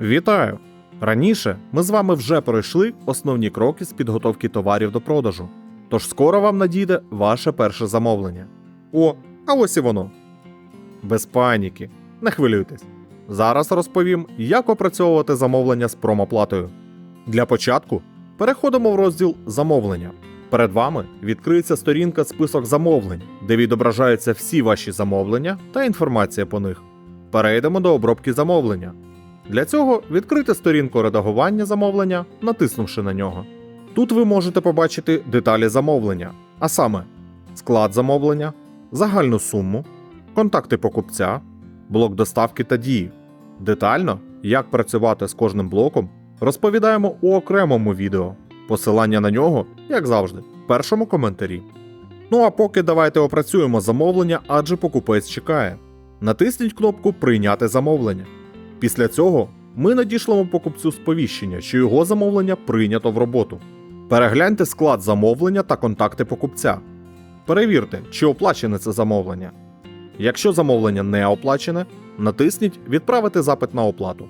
Вітаю! Раніше ми з вами вже пройшли основні кроки з підготовки товарів до продажу. Тож скоро вам надійде ваше перше замовлення. О, а ось і воно. Без паніки, не хвилюйтесь. Зараз розповім, як опрацьовувати замовлення з промоплатою. Для початку переходимо в розділ Замовлення. Перед вами відкриється сторінка список замовлень, де відображаються всі ваші замовлення та інформація по них. Перейдемо до обробки замовлення. Для цього відкрити сторінку редагування замовлення, натиснувши на нього. Тут ви можете побачити деталі замовлення, а саме склад замовлення, загальну суму, контакти покупця, блок доставки та дії. Детально, як працювати з кожним блоком, розповідаємо у окремому відео. Посилання на нього, як завжди, в першому коментарі. Ну а поки давайте опрацюємо замовлення, адже покупець чекає. Натисніть кнопку Прийняти замовлення. Після цього ми надішлемо покупцю сповіщення, що його замовлення прийнято в роботу. Перегляньте склад замовлення та контакти покупця. Перевірте, чи оплачене це замовлення. Якщо замовлення не оплачене, натисніть Відправити запит на оплату.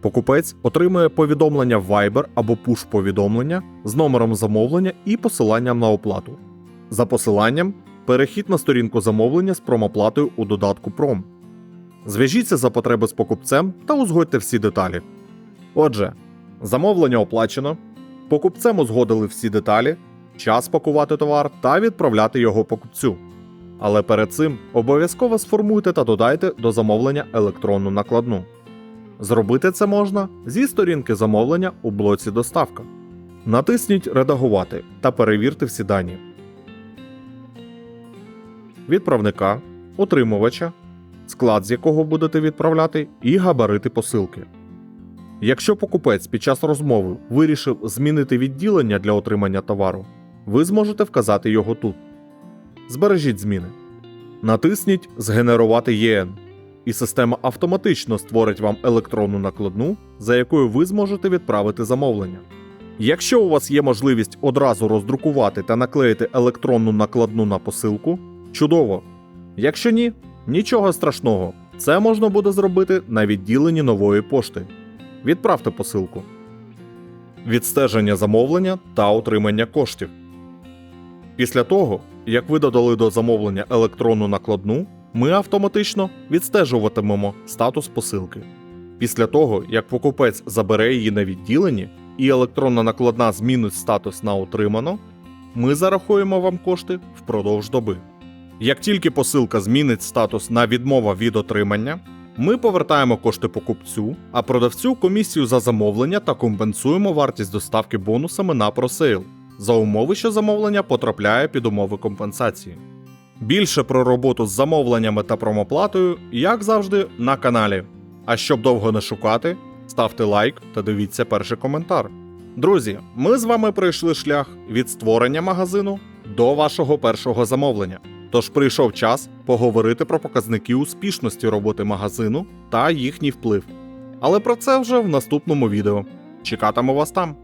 Покупець отримує повідомлення Viber або push повідомлення з номером замовлення і посиланням на оплату. За посиланням перехід на сторінку замовлення з промоплатою у додатку Пром. Зв'яжіться за потреби з покупцем та узгодьте всі деталі. Отже, замовлення оплачено, покупцем узгодили всі деталі, час пакувати товар та відправляти його покупцю. Але перед цим обов'язково сформуйте та додайте до замовлення електронну накладну. Зробити це можна зі сторінки замовлення у блоці Доставка. Натисніть Редагувати та перевірте всі дані. Відправника, отримувача, склад з якого будете відправляти, і габарити посилки. Якщо покупець під час розмови вирішив змінити відділення для отримання товару, ви зможете вказати його тут. Збережіть зміни. Натисніть Згенерувати ЄН, і система автоматично створить вам електронну накладну, за якою ви зможете відправити замовлення. Якщо у вас є можливість одразу роздрукувати та наклеїти електронну накладну на посилку, чудово. Якщо ні, нічого страшного, це можна буде зробити на відділенні нової пошти. Відправте посилку. Відстеження замовлення та отримання коштів. Після того, як ви додали до замовлення електронну накладну, ми автоматично відстежуватимемо статус посилки. Після того, як покупець забере її на відділенні і електронна накладна змінить статус на отримано, ми зарахуємо вам кошти впродовж доби. Як тільки посилка змінить статус на відмова від отримання, ми повертаємо кошти покупцю, а продавцю комісію за замовлення та компенсуємо вартість доставки бонусами на просейл за умови, що замовлення потрапляє під умови компенсації. Більше про роботу з замовленнями та промоплатою, як завжди, на каналі. А щоб довго не шукати, ставте лайк та дивіться перший коментар. Друзі, ми з вами пройшли шлях від створення магазину до вашого першого замовлення. Тож прийшов час поговорити про показники успішності роботи магазину та їхній вплив. Але про це вже в наступному відео. Чекатиму вас там.